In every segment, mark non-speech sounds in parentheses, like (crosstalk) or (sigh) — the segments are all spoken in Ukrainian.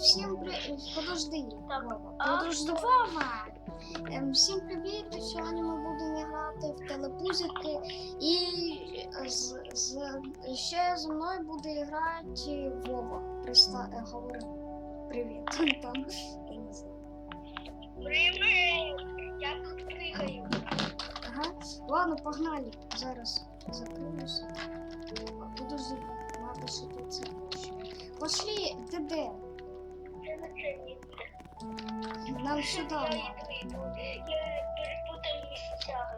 всім при... Подожди. Подожди, Вова. Ем, Всім привіт! Сьогодні ми будемо грати в телепузики і з, з, ще зі мною буде грати Вова. Приста... е, говори. Привіт. (laughs) Там. я не знаю. Привет! Я тут. Ага. Ладно, погнали. Зараз закриюся. Подожди, надо ще тут це. Пошли, ти де? Нам сюди. Я перепутав місця.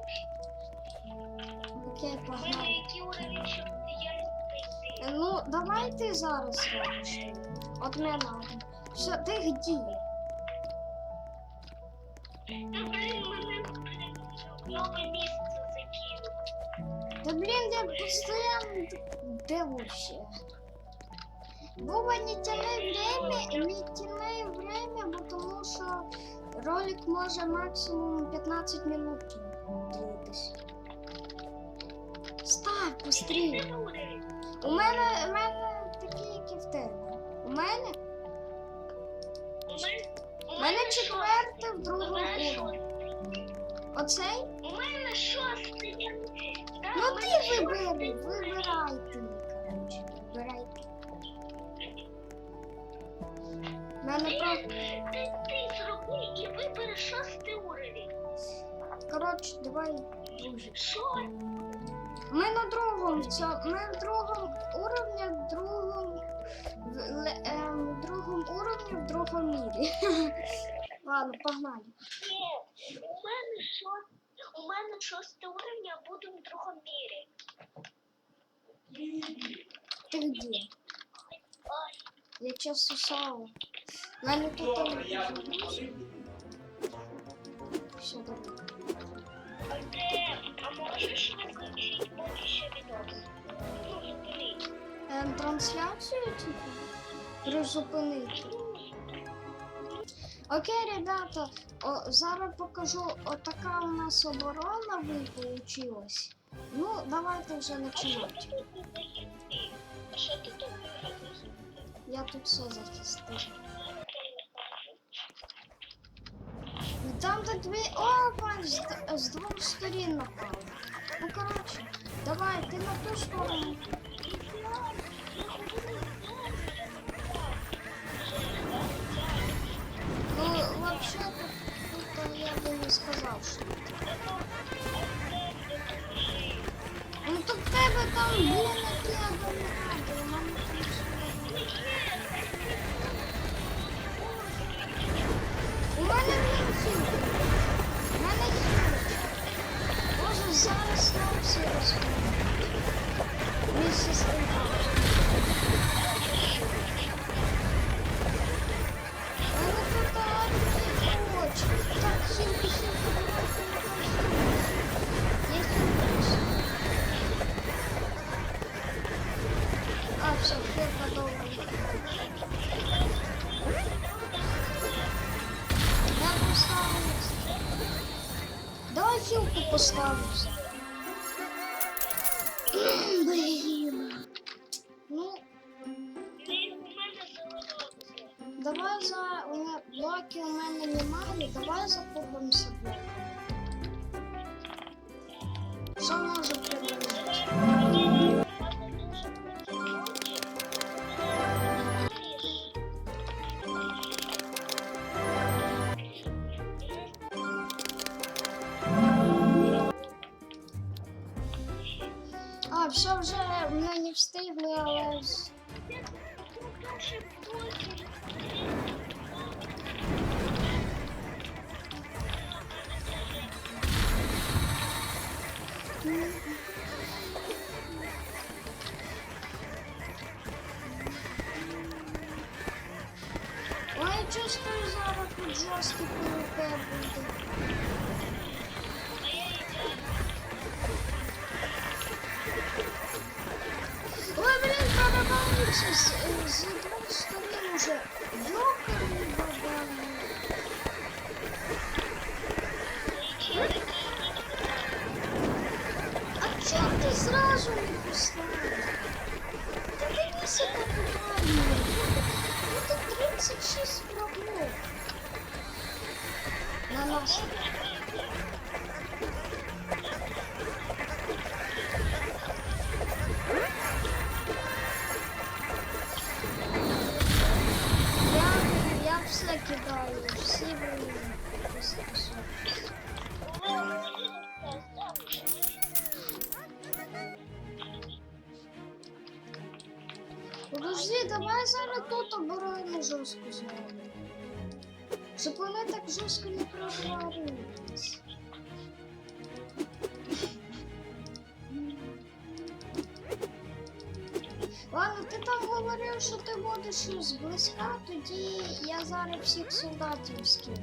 Окей, погнали. які уровень, щоб я не. Е, Ну, давай ти зараз робиш. От мене. Все, ти где? Ну, блін, мене в нове місце закинув. Да блин, я постоянно... Де вообще? Вова, не тяни время, не тяни время, потому що ролик може максимум 15 минут длитися. Став, быстрее. У мене, у мене такі, як і в тебе. У мене, У мене, четверте в другому уровні. Оцей? У мене шостий. Ну ти вибери, уровень. Мене про... Ти, ти зроби і вибери шостий уровень. Коротше, давай, друже. Що? Ми на другому, цьо... ми в другому уровні, в другому, в, ем, в другому уровні, в другому мірі. (laughs) Ладно, погнали. Ні, у мене шостий, у мене шостий уровень, я буду в другому мірі. Ти де? Я час сосала. У мене тут... Все, добре. А можеш включити що відос? Ну, зупинити. Ем, трансляцію типу? Призупинити. Окей, ребята, о, зараз покажу, отака у нас оборона ви получилась. Ну, давайте вже починати. що ти тут? Я тут все захистив. І там де дві. О, бач, з, з двох сторін напали. Ну коротше, давай, ти на ту сторону. Ну, вообще тут, тут я бы не сказал, что. Ну то в тебе там блін, які Боже, зараз Давай хілку поставлюсь. Блін. Ну, давай за у мене блоки у мене немає, давай закупимося блоком. Що може придумати? Зараз тут жорсткий я все время. Подожди, давай зараз тут оборону жорстко зробимо. Щоб вони так жорстко не прорвались. Ладно, ти там говорив, що ти будеш зблизька, тоді я зараз всіх солдатів скину.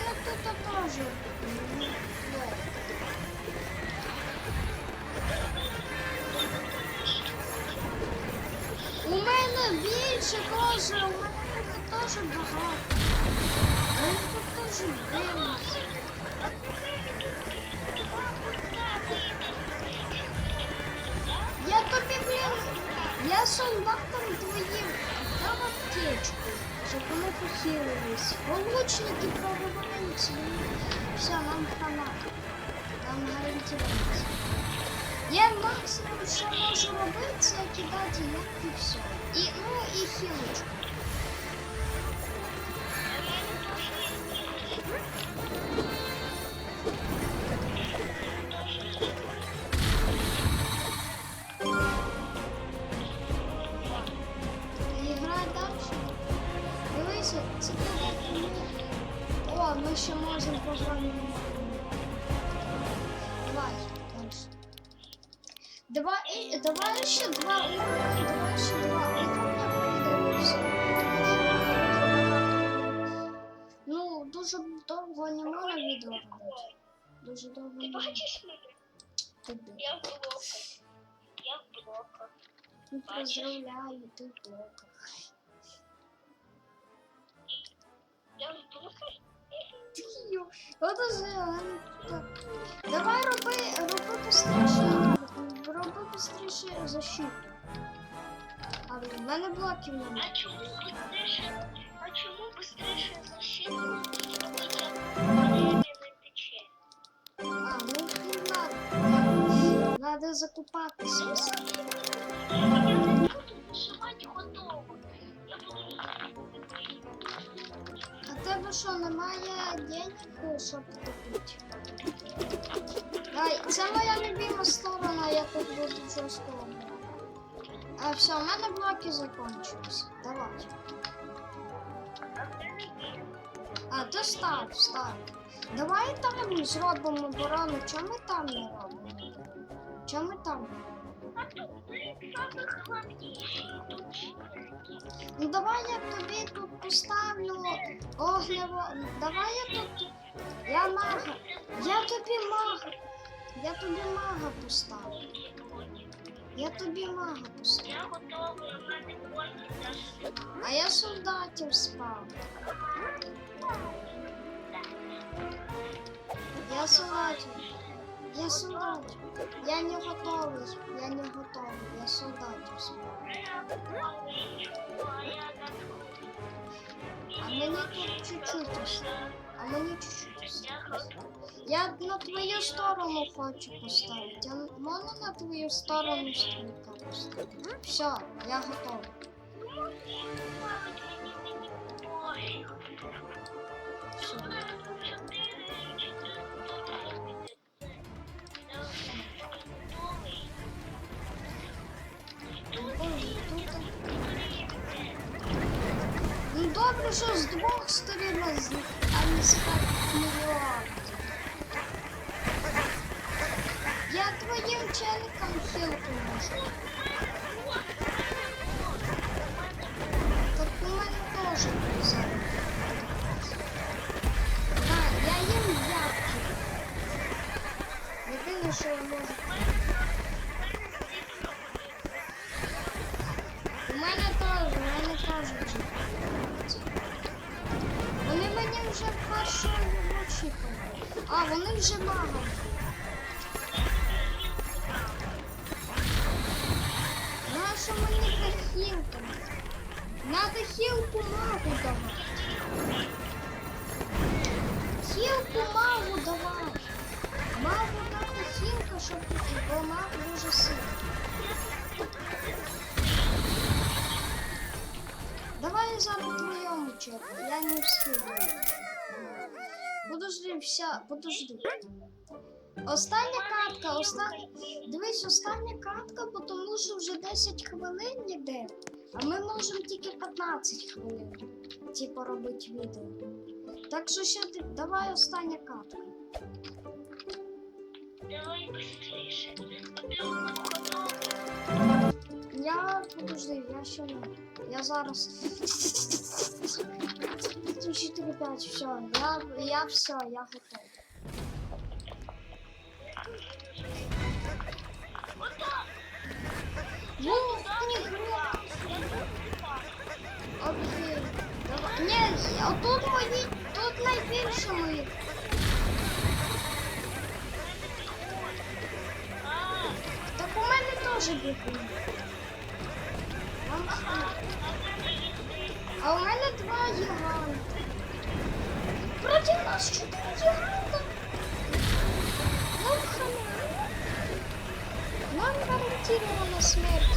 У мене тут теж. У мене більше теж, у мене теж багато. Я тут теж дивлюся. Я тобі, блін, я солдатам твоїм дам аптечку, вони похилились. Лучники прориваються. Все, нам хана. Нам гарантується. Я максимум, що можу робити, це кидати як і все. І, ну, і хілочку. Дуже довго Ти не бачиш мене? тобі. Я в блоках. Я в блоках. Ну, поздравляю, ти в блоках. Я в блоках. Тихо. Подожди, Олена, так. Давай роби, роби быстріше, роби быстріше защиту. А в мене блоків немає. А чому быстріше? А чому быстріше защиту? Надо. Надо закупатися. А тебе що, немає денег, щоб купити? Ай, це моя любима сторона, я тут буду грати. А все, у мене блоки закончились. Давай. А, ти став, став. Давай там зробимо оборону. Чому ми там не робимо? Чому там? Ну давай я тобі тут поставлю огнево. Давай я тут. Я мага. Я тобі мага. Я тобі мага поставлю. Я тобі мага поставлю. Я готова. А я солдатів спав. Я солдатів. Я солдатів. Я не готовий. Я не готовий. Я солдатів спав. А мені тут чуть-чуть. А мені чуть-чуть. Я на твою сторону хочу поставити. Я можна на твою сторону стрілка поставити? Все, я готовий. Все. добре, що з двох сторін, а не з мільйон. Я твоїм челикам хілку можу. Вже першого вичіпали. А, вони вже магом. Наша мені та хілка? Надо хілку магу давати. Хілку магу давай. Магу надо хілка, щоб бо маг дуже сильний. Давай я зараз твоєму чеку, я не встигаю. Подожди, вся, подожди. Остання катка, остання. Дивись, остання катка, тому що вже 10 хвилин йде, а ми можемо тільки 15 хвилин. Типу робити відео. Так що ще ти. Давай остання катка. Давай быстрее. Я подожди, я ще не. Я зараз. 4, 5, все. Я, я все, я готов. Ну, не гром. Окей. Давай. Ні, отут мої, тут найбільше моїх. Так у мене теж бігуни. А у мене два гіганта. Проти нас чотири гіганта. Нам хана. Нам гарантирована смерть.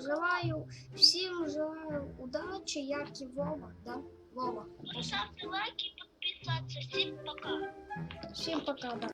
Желаю, всім желаю удачі, як і Вова, да? Вова. Поставте лайки и подписаться. Всем пока. Всім пока, да.